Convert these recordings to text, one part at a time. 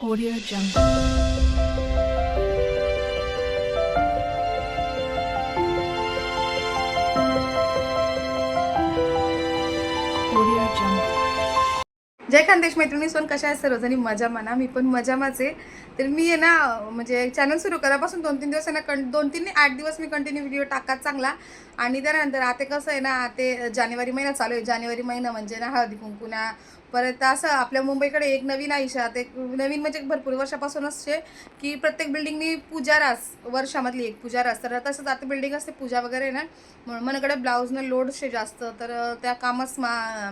Audio Jungle. जय खानदेश मैत्रिणी सोन कशा आहेत? सर्वजणी मजा म्हणा मी पण मजामाच आहे तर मी आहे ना म्हणजे चॅनल सुरू करापासून दोन तीन दिवस आहे ना कं दोन तीन आठ दिवस मी कंटिन्यू व्हिडिओ टाकत चांगला. आणि त्यानंतर आता कसं आहे ना ते जानेवारी महिना चालू आहे. जानेवारी महिना म्हणजे ना हळदी कुंकुना परत असं आपल्या मुंबईकडे एक नवीन आयुष्यात एक नवीन म्हणजे भरपूर वर्षापासूनच आहे की प्रत्येक बिल्डिंगनी पूजारास वर्षामधली एक पूजारास. तर तसंच आता बिल्डिंग असते पूजा वगैरे ना. म्हणून मनाकडे ब्लाऊजनं लोड शे जास्त. तर त्या कामच मा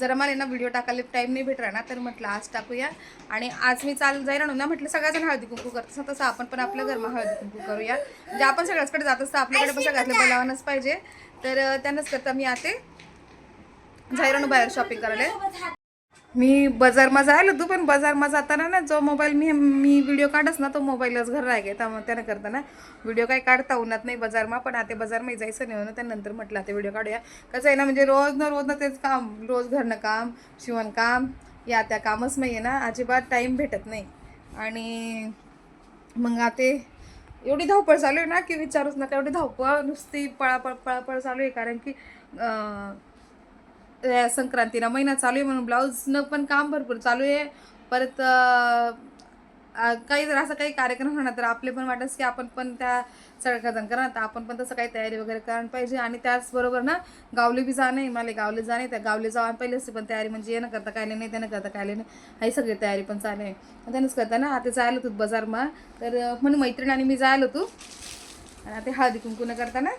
जरा मला ना व्हिडिओ टाकायला टाईम नाही भेटला ना. तर म्हटलं आज टाकूया. आणि आज मी चाल जाईल ना म्हटलं सगळ्याजण हळदी कुंकू करत तसं आपण पण आपल्या घरमा हळदी कुंकू करूया. म्हणजे आपण सगळ्याचकडे जात असतं आपल्याकडे पण सगळ्यातलं बोलावणच पाहिजे. तर त्यांनाच त्यानंच करता मी आते. जायरानू बाहेर शॉपिंग करायला. मी बाजारमा जायला तू पण बाजारमा जाताना ना जो मोबाईल मी मी व्हिडिओ काढस ना तो मोबाईलच घर राहाय त्यामुळे त्यानं करताना व्हिडिओ काही काढता उन्हात नाही बाजारमा पण आता बाजारमा जायचं नाही होणं त्यानंतर म्हटलं आता व्हिडिओ काढूया. कसं आहे ना म्हणजे रोज ना रोज ना तेच काम रोज घरनं काम शिवणकाम या त्या कामच नाही आहे ना. अजिबात टाईम भेटत नाही. आणि मग आता एवढी धावपळ चालू आहे ना की विचारूच नका. एवढी धावपळ नुसती पळापळ पळापळ चालू आहे. कारण की या संक्रांतीला महिना चालू आहे म्हणून ब्लाऊजनं पण काम भरपूर चालू आहे. परत काही जर असं काही कार्यक्रम होणार तर आपले पण वाटत की आपण पण त्या सगळ्या जण करा. तर आपण पण तसं काही तयारी वगैरे करायला पाहिजे. आणि त्याचबरोबर ना गावले बी जाणं आहे मला गावले जाणं आहे त्या गावले जाऊन पहिले असते पण तयारी म्हणजे येणं करता काय नाही त्यानं करता काय नाही. ही सगळी तयारी पण चालू आहे. त्यानंच करता ना आता जायला होतो बाजारमा. तर म्हणून मैत्रीण आणि मी जायला होतो. आणि आता हळदी कुंकू न करताना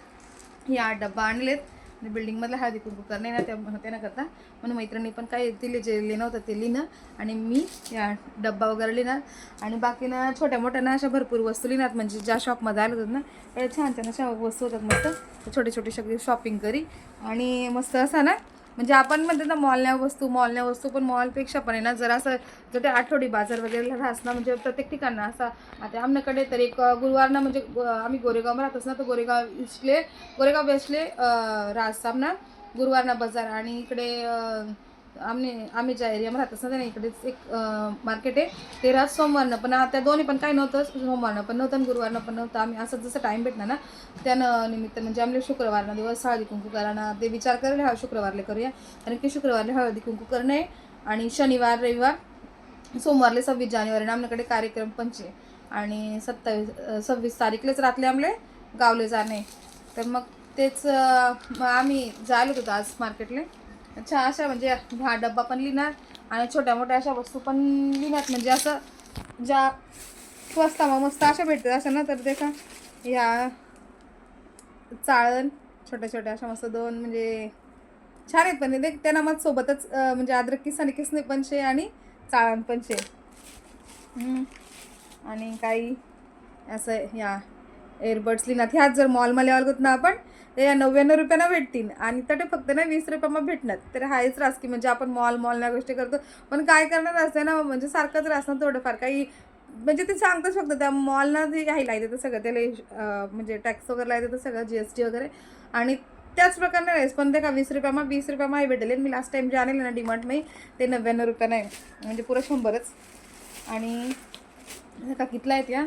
या डब्बा आणलेत. आणि बिल्डिंगमधला हळदी कुंकू करणे ना त्या त्यानं करता. म्हणून मैत्रिणी पण काय दिले जे लिहिणं होतं ते लिहिणं. आणि मी या डब्बा वगैरे लिहिणार. आणि बाकी ना छोट्या मोठ्या ना अशा भरपूर वस्तू लिहिणार. म्हणजे ज्या शॉपमध्ये आलं होतं ना त्या छान छान अशा वस्तू होतात मस्त. छोटे छोटे सगळी शॉपिंग करी. आणि मस्त असा ना म्हणजे आपण म्हणतो ना मॉलन्या वस्तू मॉलन्या वस्तू पण मॉलपेक्षा पण आहे ना जरा असं जर ते आठवडी बाजार वगैरे राहस ना म्हणजे प्रत्येक ठिकाणं असा. आता आमच्याकडे तर एक गुरुवारनं म्हणजे आम्ही गोरेगावमध्ये राहत ना तर गोरेगाव इस्टले गोरेगाव वेस्टले राहस ना गुरुवारना बाजार. आणि इकडे आम्ही आम्ही ज्या एरियामध्ये राहतच ना इकडेच एक मार्केट आहे. ते राहत सोमवारनं पण त्या दोन्ही पण काय नव्हतं सोमवारनं पण नव्हतं गुरुवारनं पण नव्हतं. आम्ही असं जसं टाईम भेटणार ना त्यानं निमित्त म्हणजे आम्ही शुक्रवारनं दिवस हळदी कुंकू करायला ते विचार करेल हा शुक्रवारले करूया. कारण की शुक्रवारले हळदी कुंकू करणे आणि शनिवार रविवार सोमवारले सव्वीस जानेवारी आमच्याकडे कार्यक्रम पंचे आणि सत्तावीस सव्वीस तारीखलेच रातले आमले गावले जाणे. तर मग तेच मग आम्ही जायला होतो आज मार्केटले अच्छा अशा म्हणजे हा डब्बा पण लिहिणार आणि छोट्या मोठ्या अशा वस्तू पण लिहिणार. म्हणजे असं ज्या स्वस्ता मग मस्त अशा भेटतात असं ना? तर देखा ह्या चाळण छोट्या छोट्या अशा मस्त दोन म्हणजे छान आहेत पण ते. त्यांना मग सोबतच म्हणजे अद्रक किसाने किसने पण शे आणि चाळण पण शे. आणि काही असं ह्या एअरबड्स लिहिणार. ह्याच जर मॉलमध्ये आलो ना आपण या नव्याण्णव रुपयांना भेटतील. आणि तर ते फक्त ना वीस रुपयामध्ये भेटणार. तर हायच रास की म्हणजे आपण मॉल मॉलल्या गोष्टी करतो. पण काय करणार असते ना म्हणजे सारखंच रास ना थोडंफार. काही म्हणजे ते सांगतच फक्त त्या मॉलना जे काही लायते तर सगळं. त्याला म्हणजे टॅक्स वगैरे लायते तर सगळं जी एस टी वगैरे. आणि त्याच प्रकारे राईस पण ते का वीस रुपयामा वीस रुपयामा भेटेल. मी लास्ट टाईम जे आणले ना डिमांड मी ते नव्याण्णव रुपयानं आहे. म्हणजे पुरं शंभरच. आणि का कितला आहेत या?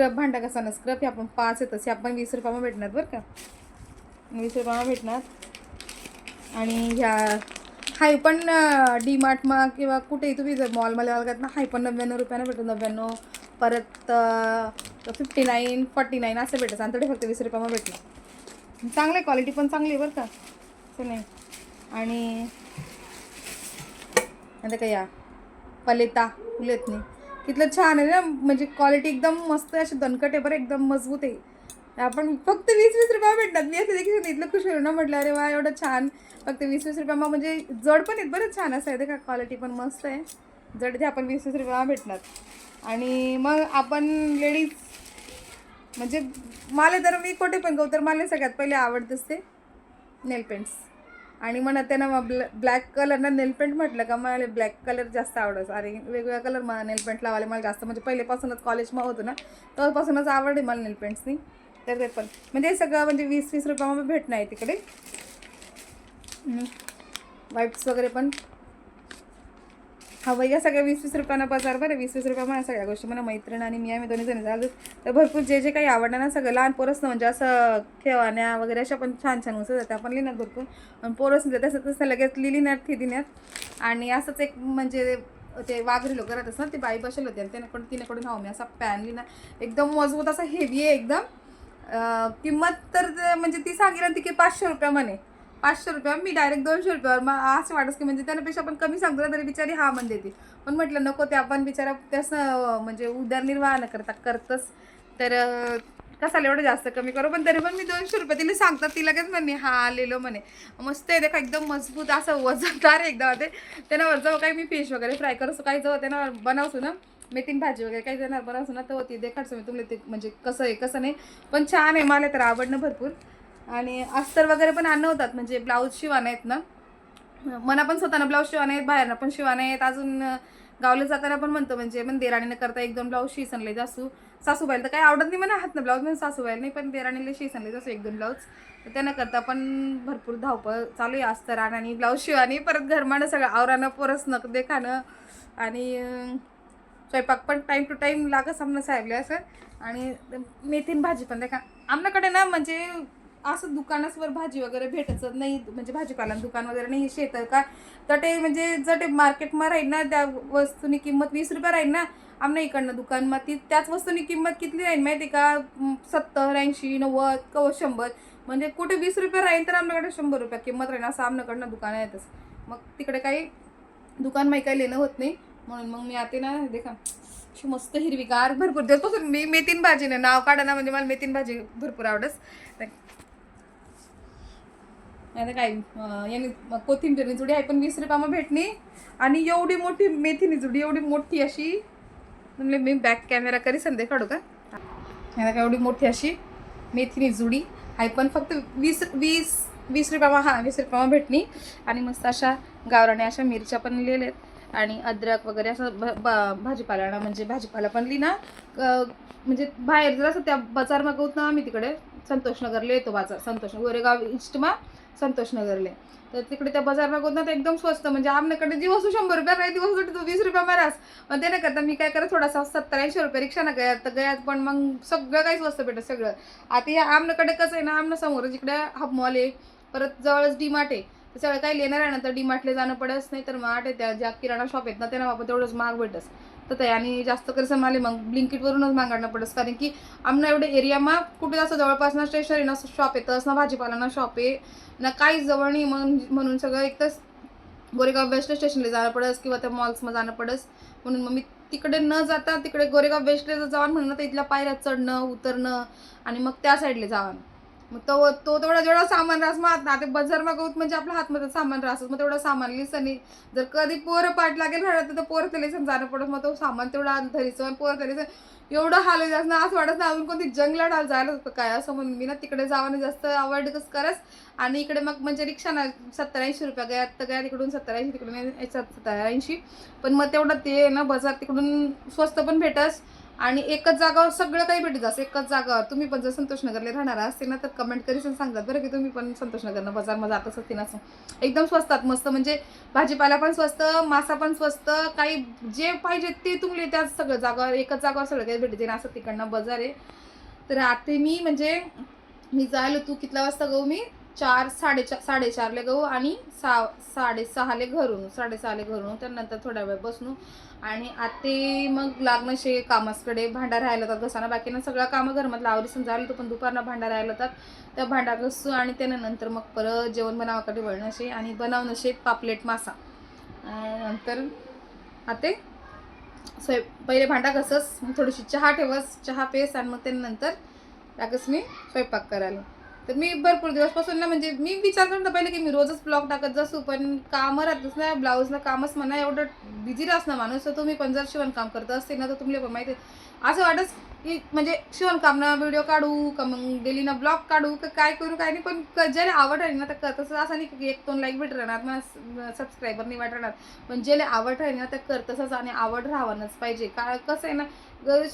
स्क्रब भांडा कसा ना स्क्रब हे आपण पाच आहे तसे. आपण वीस रुपयामध्ये भेटणार बरं का? वीस रुपयामा भेटणार. आणि ह्या हाय पण डी मार्टमा किंवा कुठेही तुम्ही जर मॉलमध्ये आलात ना हाय पण नव्याण्णव रुपयानं भेटून नव्याण्णव परत फिफ्टी नाईन फॉर्टी नाईन असं भेटत. आणि तरी फक्त वीस रुपयामा भेटलं चांगलं आहे. क्वालिटी पण चांगली आहे बरं का? असं नाही. आणि आता काय या? पलेता फुलेतनी तिथलं छान आहे ना म्हणजे क्वालिटी एकदम मस्त आहे अशी दणकट आहे बरं एकदम मजबूत आहे. आपण फक्त वीस वीस रुपया भेटतात. मी असं देखील इथलं खुश होईल ना म्हटलं अरे वा एवढं छान. फक्त वीस वीस रुपया म्हणजे जड पण आहेत बरं छान असं आहे ते का क्वालिटी पण मस्त आहे. जड ते आपण वीस वीस रुपया भेटणार. आणि मग आपण लेडीज म्हणजे मला तर मी कुठे पण गाऊ तर मला सगळ्यात पहिले आवडतेच ते नेल पेंट्स आणि म्हणत त्यांना मग ब्लॅ ब्लॅक कलरनं नेल पेंट म्हटलं का मला ब्लॅक कलर जास्त आवडत अरे वेगवेगळ्या कलर मला नेल पेंट लावायला मला जास्त म्हणजे पहिलेपासूनच कॉलेजमध्ये होतं ना तेव्हापासूनच आवड आहे मला नेलपेंट्सनी तर ते पण. म्हणजे सगळं म्हणजे वीस वीस रुपयामध्ये भेटणं आहे तिकडे. वाईप्स वगैरे पण हा भैया सगळ्या वीस वीस रुपयानं बाजार बरं. वीस वीस रुपया म्हणा सगळ्या गोष्टी मला मैत्रीण आणि मी आम्ही दोन्ही जणी झालो तर भरपूर जे जे काही आवडणार ना सगळं लहान पोरसनं म्हणजे असं खेळण्या वगैरे अशा पण छान छान वस्तू जातात आपण लिहिणार भरपूर आणि पोरस तसं तसं लगेच लिहिली लिहिण्यात ती दिण्यात आणि असंच एक म्हणजे ते वाघरी लोक राहतात ना ती बाई बसेल होती आणि त्याच्याकडून तिनेकडून हवं मी असा पॅन लिहिना एकदम मजबूत असा हेवी आहे एकदम. किंमत तर म्हणजे ती सांगितलं ती की पाचशे रुपया म्हणे. पाचशे रुपया मी डायरेक्ट दोनशे रुपयावर. मग असं वाटत की म्हणजे त्यापेक्षा आपण कमी सांगतो तरी बिचारी हा म्हणते ती. पण म्हटलं नको ते आपण बिचारा त्यास म्हणजे उदरनिर्वाह न करता करतच तर अं, कसाला एवढं जास्त कमी करू? पण तरी पण मी दोनशे रुपये तिला सांगतात ती लगेच म्हणे हा आलेलो म्हणे. मस्त आहे देखा एकदम मजबूत असं वजनदार आहे एकदम ते त्यानं जेव्हा काही मी फिश वगैरे फ्राय करसो काही जाऊ त्यांना बनवसू ना. मेथीन भाजी वगैरे काही देणार बनवसू ना. तर ती देखाडतो मी तुम्हाला ते म्हणजे कसं आहे कसं नाही. पण छान आहे मला तर आवडणं भरपूर. आणि अस्तर वगैरे पण आणणं होतात म्हणजे ब्लाऊज शिवाना आहेत ना. मना पण स्वतःना ब्लाऊज शिवाना आहेत बाहेरनं पण शिवाना आहेत अजून गावला जाताना पण म्हणतो म्हणजे पण देराणीनं करता एक दोन ब्लाऊज शिसनले जासू. सासूबाईला तर काही आवडत नाही म्हणा हात ना ब्लाऊज म्हणजे सासूबाईला नाही पण देराणीला शिसनले जासू एक दोन ब्लाऊज. तर त्यानं करता पण भरपूर धावपळ चालू आहे अस्तर आण आणि ब्लाऊज शिवानी परत घरमानं सगळं आवरानं परस देखानं आणि स्वयंपाक पण टाईम टू टाईम लागत सामनं साहेबले असं. आणि मेथीन भाजी पण देखा आमच्याकडे ना म्हणजे असं दुकानासवर भाजी वगैरे भेटत नाही म्हणजे भाजीपाला दुकान वगैरे नाही शेत का? तर ते म्हणजे जर ते मार्केटમાં राहील ना त्या वस्तूनी किंमत वीस रुपये राहील ना आमना इकडनं दुकानमा ती त्याच वस्तूनी किंमत किती राहील माहिती का? सत्तर ऐंशी नव्वद कव शंभर. म्हणजे कुठे वीस रुपये राहील तर आमच्याकडे शंभर रुपये किंमत राहील असं आमच्याकडनं दुकान येतच. मग तिकडे काही दुकान माही काही लेणं होत नाही. म्हणून मग मी आते ना देखा अशी मस्त हिरवीगार भरपूर दिवसपासून मी मेथीन भाजीने नाव काढा ना म्हणजे मला मेथीन भाजी भरपूर आवडस. नाही काय यांनी याने कोथिंबीरनी जुडी आहे पण वीस रुपयामा भेटणी आणि एवढी मोठी मेथीनी जुडी एवढी मोठी अशी म्हणजे मी बॅक कॅमेरा करी संध्या काढू का? नाही का एवढी मोठी अशी मेथीनी जुडी आहे पण फक्त वीस वीस वीस रुपयामा हां वीस रुपयामा भेटणी आणि मस्त अशा गावराने अशा मिरच्या पण लिहिलेत. आणि अद्रक वगैरे असं भ ब- भाजीपाला म्हणजे भाजीपाला पण लिही ना म्हणजे बाहेर जर असं त्या बाजार मागवत ना आम्ही तिकडे संतोषनगरला येतो बाजार संतोष गोरेगाव इस्टमा संतोषनगरले तर तिकडे त्या बाजार मागवत ना तर एकदम स्वस्त म्हणजे आमच्याकडे जी वस्तू शंभर रुपया काही ती वस्तू तू वीस रुपया मारास. मग ते नाही करता मी काय करत थोडासा सत्तर ऐंशी रुपये रिक्षा ना गयात तर गयात पण मग सगळं काही स्वस्त भेटत सगळं. आता या आमच्याकडे कसं आहे ना आमना समोर जिकडे हाफ मॉल आहे परत जवळच डी मार्ट आहे. तर सगळं काही लेणार आहे ना तर डी मार्टला जाणं पडस नाही तर मार्ट आहे त्या ज्या किराणा शॉप आहेत ना त्यांना आपण तेवढंच महाग भेटस. तर ते आणि जास्त कसं मला मग ब्लिंकिटवरूनच मागाडणं पडस. कारण की आमना एवढे एरियामा कुठे असं जवळपास ना स्टेशनरी ना शॉप येतस ना भाजीपाला ना शॉप आहे. ना काहीच जवळ नाही म्हणून म्हणून सगळं एक तर गोरेगाव वेस्ट स्टेशनला जाणं पडस किंवा त्या मॉल्समध्ये जाणं पडस. म्हणून मग मी तिकडे न जाता तिकडे गोरेगाव वेस्टला जाऊन म्हणून तर इथल्या पायऱ्या चढणं उतरणं आणि मग त्या साईडला जावं मग तो तो तेवढा जेवढा सामान रास मग आता ते बाजार मागवत म्हणजे आपल्या हातमध्ये सामान रास मग तेवढं सामान लिसनी. जर कधी पोरं पाठ लागेल घरात तर पोरं त्याला लिसन जाणं पडत मग तो सामान तेवढा धरीचं आणि पोरं त्याला एवढं हाल जास्त ना असं वाटत ना अजून कोणती जंगलात हाल जायला होतं काय असं म्हणून. मी ना तिकडे जावं जास्त अवॉइड कस करस आणि इकडे मग म्हणजे रिक्षा ना सत्तर ऐंशी रुपया गया तर गया तिकडून सत्तर ऐंशी तिकडून सत्तर ऐंशी पण मग तेवढं ते ना बाजार तिकडून स्वस्त पण भेटस आणि एकच जागावर सगळं काही भेटत असं एकच जागावर तुम्ही पण जर संतोषनगरला राहणार असते ना तर कमेंट करीसन सांगतात बरं की तुम्ही पण संतोषनगरनं बाजारमध्ये जात असते ना असं. एकदम स्वस्तात मस्त म्हणजे भाजीपाला पण स्वस्त मासा पण स्वस्त काही जे पाहिजे ते तुम्ही त्याच सगळं जागावर एकच जागावर सगळं काही भेटते ना असं तिकडनं बाजार आहे. तर आता मी म्हणजे मी जायलो तू कितला वाजता गहू हो मी? चार साडेचार साडेचारले गहू आणि सहा साडेसहाले घरून साडेसहाले घरून त्यानंतर थोड्या वेळ बसणू. आणि आते मग लागणं शे कामासकडे भांडा राहिला होता घसाना बाकीनं सगळं कामं घरमधलं. आवरी झालं होतं पण दुपारनं भांडा राहिला होतात त्या भांडा घसू आणि त्यानंतर मग परत जेवण बनावाकडे वळणं शे आणि बनवणं शे पापलेट मासा. नंतर आते स्वयं पहिले भांडा घसस मग थोडीशी चहा ठेवस चहा पेस आणि मग त्यानंतर लागस मी स्वयंपाक करायला. तर मी भरपूर दिवसपासून ना म्हणजे मी विचार करत पहिले की मी रोजच ब्लॉग टाकत जसू पण कामं राहतच ना ब्लाऊजला कामच म्हणा एवढं बिझी राहस ना माणूस तर तुम्ही पण जर शिवणकाम करत असते ना तर तुम्हाला पण माहिती आहे. असं वाटत की म्हणजे शिवणकामना व्हिडिओ काढू का मग डेली ना ब्लॉग काढू का काय करू काय नाही. पण क- ज्याला आवड आहे ना तर कर तसं असं नाही की एक दोन लाईक भेट राहणार मला सबस्क्रायबर नाही वाट राहणार. पण ज्याला आवड राहील ना तर कर तसंच आणि आवड राहवानच पाहिजे. का कसं आहे ना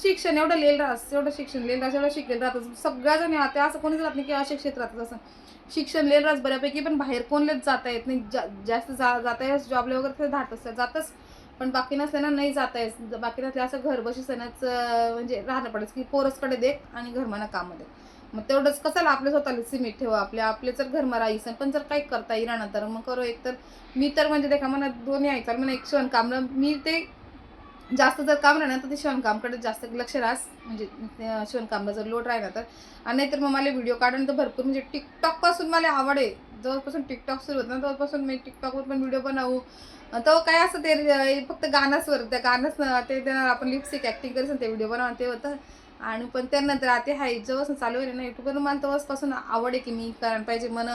शिक्षण एवढं लिहिलं राहस एवढं शिक्षण लिहिलं राहस एवढं शिकलेलं राहतं सगळ्याजण आता असं कोणीच राहत नाही की अशिक्षित राहतं असं. शिक्षण लिहिलं राहस बऱ्यापैकी पण बाहेर कोणलेच जाता येत नाही. जा- जास्त जा जाता येस जॉबला वगैरे तर धाडत असतात जातच. पण बाकी नसल्यानं नाही जाता येत बाकी नसल्या असं घर बशी म्हणजे राहणं पडत की पोरसकडे दे आणि घरमाना कामं दे. मग तेवढंच कसाला आपल्या स्वतःला सिमेंट ठेवा? आपल्या आपले जर घर राहीसन पण जर काही करता येईल ना तर मग करो एक तर. मी तर म्हणजे देखा मला दोन्ही ऐकलं मला एक शिवणकाम मी ते जास्त जर काम राहणार तर ते शिवणकामकडे जास्त लक्ष राहस. म्हणजे शिवणकामला जर लोट राहिला तर. आणि नाहीतर मग मला व्हिडिओ काढून तर भरपूर म्हणजे टिकटॉकपासून मला आवड आहे. जवळपासून टिकटॉक सुरू होतं ना तेव्हापासून मी टिकटॉकवर पण व्हिडिओ बनवू. तो काय असं ते फक्त गाणंचवर त्या गाणंच ते देणार आपण लिपस्टिक ॲक्टिंग करायचं ते व्हिडिओ बनवा ते होतं. आणि पण त्यानंतर आता हाय जेव्हापासून चालू आहे ना युट्यूबवर मला तेव्हापासून आवड आहे की मी करायला पाहिजे मन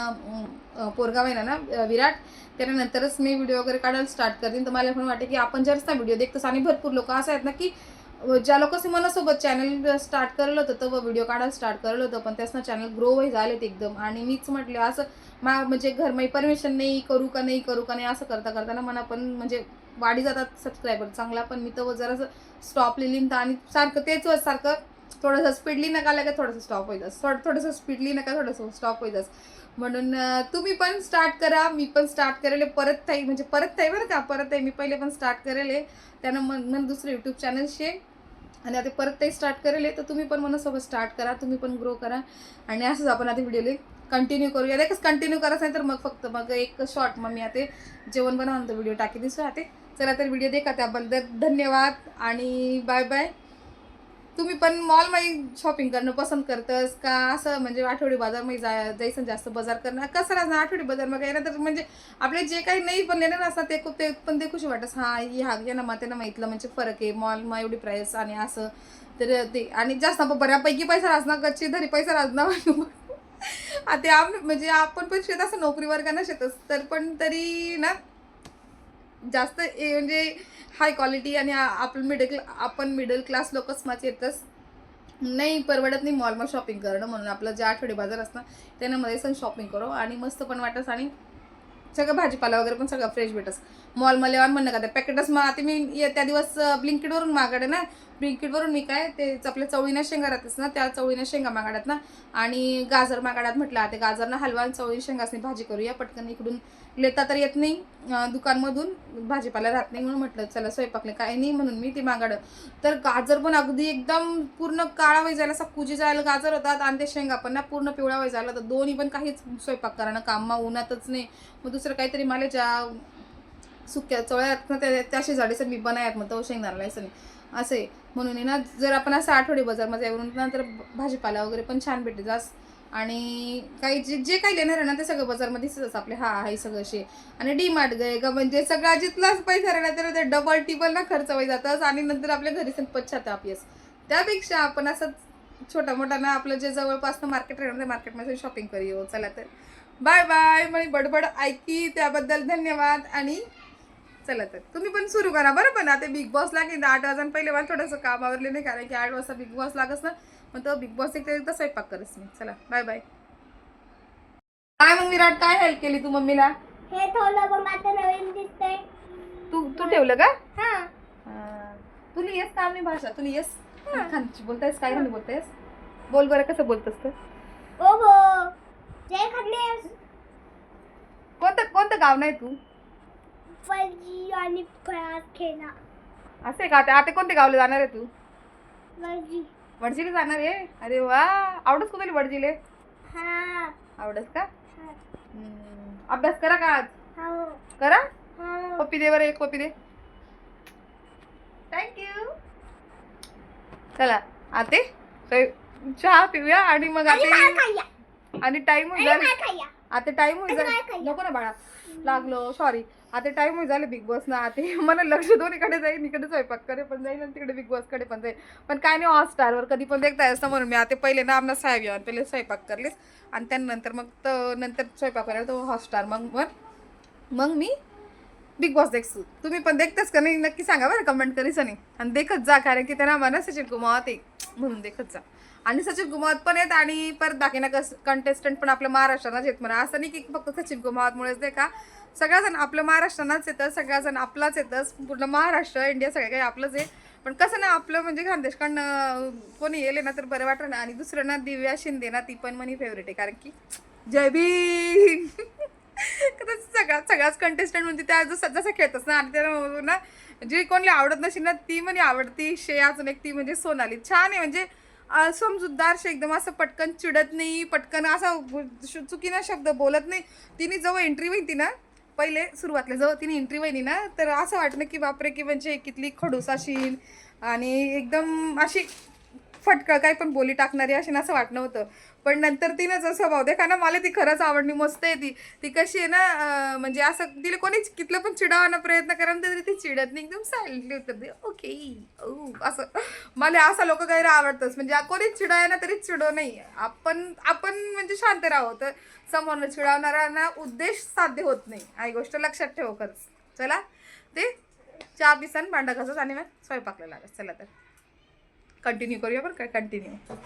पोरगाव आहे ना विराट त्यानंतरच मी व्हिडिओ वगैरे काढायला स्टार्ट करते तर मला पण वाटते की आपण जरच ना व्हिडिओ देखतोस आणि भरपूर लोक असं आहेत ना की ज्या लोकांनी मनासोबत चॅनल स्टार्ट करेल होतं तर व्हिडिओ काढायला स्टार्ट केलं होतं पण त्यासनं चॅनल ग्रो व्हाय झालेत एकदम. आणि मीच म्हटलं असं मा म्हणजे घर माझी परमिशन नाही करू का नाही करू का नाही असं करता करताना मला पण म्हणजे वाढी जातात सबस्क्रायबर चांगला पण मी तर जरासं स्टॉप लिहिली तर आणि सारखं तेच सारखं थोडंसं स्पीडली नका लागा थोडंसं स्टॉप होईल थोडं थोडंसं स्पीडली नका थोडंसं स्टॉप होईल म्हणून तुम्ही पण स्टार्ट करा. मी पण स्टार्ट करेल. परत ताई म्हणजे परत ताई बरं का परत ताई मी पहिले पण स्टार्ट करेल. त्यानं मग दुसरं यूट्यूब चॅनल शे. आणि आता परत ते स्टार्ट करेल तर तुम्ही पण मनासोबत स्टार्ट करा तुम्ही पण ग्रो करा. आणि असंच आपण आता व्हिडिओ कंटिन्यू करूया. एकच कंटिन्यू करायचं नाही तर मग फक्त मग एक शॉर्ट मग मी आता जेवण बनवून व्हिडिओ टाकी दिसतो आता चला तर व्हिडिओ देखा त्याबद्दल धन्यवाद आणि बाय बाय तुम्ही पण मॉलमध्ये शॉपिंग करणं पसंत करतस का? असं म्हणजे आठवडी बाजारमध्ये जा जायचं जास्त बाजार करणं. कसं राहणार आठवडी बाजार मग? येणं तर म्हणजे आपले जे काही नाही पण येणार असतात ते खूप ते पण ते खुशी वाटस हा ह्या यांना मग त्यांना माहितलं म्हणजे फरक आहे. मॉलमा एवढी प्राईस आणि असं. तर ते आणि जास्त आपण बऱ्यापैकी पैसा राहणार गच्ची धरी पैसा राहणार आता आप म्हणजे आपण पण शेत असं नोकरी ना शेतच तर पण तरी ना जास्त ए- म्हणजे हाय क्वालिटी आणि आपण मिडल आपण मिडल क्लास लोकच माझे येतच नाही परवडत नाही मॉलमध्ये शॉपिंग करणं म्हणून. आपलं जे आठवडे बाजार असणार त्यामध्ये सण शॉपिंग करू आणि मस्त पण वाटस आणि सगळं भाजीपाला वगैरे पण सगळं फ्रेश भेटस. मॉलमध्ये आण म्हणणं का ते पॅकेटच मग आता मी ये- त्या दिवस ब्लिंकिटवरून मागाडे ना ब्लिंकिटवरून मी काय ते आपल्या चवळीना शेंगा राहतेस ना त्या चवळीना शेंगा मागाड्यात ना आणि गाजर मागाड्यात म्हटलं ते गाजरना हलवा आणि चवळी शेंगासनी भाजी करूया पटकन इकडून. लेता तर येत नाही दुकानमधून भाजीपाला राहत नाही म्हणून म्हटलं चला स्वयंपाकले काय नाही म्हणून मी ते मागाडं. तर गाजर पण अगदी एकदम पूर्ण काळा वय जायला असा कुजी जायला गाजर होतात आणि ते शेंगा पण ना पूर्ण पिवळा वय झाला तर दोन्ही पण काहीच स्वयंपाक करणं काम मग उन्हातच नाही. मग दुसरं काहीतरी मला ज्या सुक्या चोळ्यात ना त्या त्या शेजाडीचं मी बनायात मग तो शेंगदाणा नाही असं आहे. म्हणून आहे ना जर आपण असं आठवडे बाजारमध्ये येऊन ना तर भाजीपाला वगैरे पण छान भेटते जास. आणि काही जे जे काही लेणार आहे ना ते सगळं बाजारमध्ये दिसतच आपले. हा आहे हे सगळं शे आणि डी मार्ट गए का म्हणजे सगळा जिथलाच पैसा राहिला तर ते डबल टिबल ना खर्च होई जातात आणि नंतर आपल्या घरी सण पश्चाताप येस त्यापेक्षा आपण असं छोटा मोठा ना आपलं जे जवळपासनं मार्केट राहणार मार्केटमध्ये शॉपिंग करू चला तर. Bye bye. म्हणजे बडबड ऐकी त्याबद्दल धन्यवाद. आणि चला तर तुम्ही पण सुरू करा. बरं पण आता बिग बॉस लागेल. आठ वाजता पहिले मला थोडंसं काम आवरले नाही कारण की आठ वाजता बिग बॉस लागस ना. मग तो बिग बॉस एक एकदा स्वयंपाक करस मी. चला बाय बाय. काय मग विराट काय हेल्प केली तू मम्मीला? हे ठेवलं मग आता नवीन दिसतंय. तू तू ठेवलं का? हा. तुला येस का आम्ही भाषा? तुला येस खानची बोलतायस काय बोलतायस? बोल बरं कसं बोलतस तर ओ हो जय कोणतं कोणतं गाव नाही तू? फळजी आणि फळात खेळा असं का? आता कोणत्या गावला जाणार आहे तू? फळजी वडजीला जाणार आहे? अरे वा आवडच का तुला वडजीले हा. आवडस का? हा. हम्म. अभ्यास करा का आज? हो. करा? हा. पप्पी दे बरं एक पप्पी दे. थँक्यू चला आते. चहा पिऊया आणि मग आते. आणि आणि मार खायला. आता टाइम होईल? नको ना बाळा. लागलो सॉरी आता टाइम होईल झालं बिग बॉस ना. आता मला लक्ष दोन्हीकडे जाईल इकडे स्वयंपाक करे पण जाईल आणि तिकडे बिग बॉसकडे पण जाईल पण काय नाही हॉटस्टारवर कधी पण देखता असं म्हणून मी. आता पहिले ना आमना साहेब येऊन पहिले स्वयंपाक करलेस. आणि त्यानंतर मग तो नंतर स्वयंपाक करायला तो हॉटस्टार मग मग मग मी बिग बॉस देखसू तुम्ही पण देखताच का नाही? नक्की सांगा बरं कमेंट करीच नाही आणि देखत जा कारण की त्यांना म्हणा सचिन कुमावत आहे म्हणून देखत जा. आणि सचिन कुमावत पण आहेत आणि परत बाकी ना कस कंटेस्टंट पण आपल्या महाराष्ट्रालाच येत म्हणा. असं नाही की फक्त सचिन कुमावतमुळेच दे का? सगळ्याजण आपलं महाराष्ट्रालाच येतं सगळ्याजण आपलाच येतं पूर्ण महाराष्ट्र इंडिया सगळं काही आपलंच आहे. पण कसं ना आपलं म्हणजे खानदेशकडनं कोणी येले ना तर बरं वाटलं ना. आणि दुसरं ना दिव्या शिंदे ना ती पण मनी फेवरेट आहे. कारण की जय भीम. तर सगळा सगळ्याच कंटेस्टंट म्हणजे त्या जसं जसं खेळतच ना आणि त्या ना जी कोणी आवडत नसेल ना ती म्हणजे आवडती. शे अजून एक ती म्हणजे सोनाली. छान आहे. म्हणजे समजूतदार एकदम असं पटकन चिडत नाही पटकन असा चुकीना शब्द बोलत नाही. तिने जवळ एंट्री होती ना पहिले सुरुवातला जवळ तिने एंट्री व्हायनी ना तर असं वाटलं की बापरे की म्हणजे कितली खडूस असेल आणि एकदम अशी फटकळ काही पण बोली टाकणारी अशी ना असं वाटणं होतं. पण नंतर तिनं जसं स्वभाव देखा ना मला ती खरंच आवडली मस्त आहे ती. ती कशी आहे ना म्हणजे असं तिला कोणी कितलं पण चिडावाना प्रयत्न करा ना तरी ती चिडत नाही एकदम सायलेंटली उतरते ओके ओ असं. मला असं लोक काही आवडतंच. म्हणजे कोणीच चिडाय ना तरी चिडो नाही. आपण आपण म्हणजे शांत राहावं तर समोरनं चिडावणाऱ्यांना उद्देश साध्य होत नाही. ही गोष्ट लक्षात ठेव खरंच. चला ते चहा पिसन भांडा घासत आणि मग स्वयंपाकला लागत. चला तर. कंटिन्यू करूया बरं का? कंटिन्यू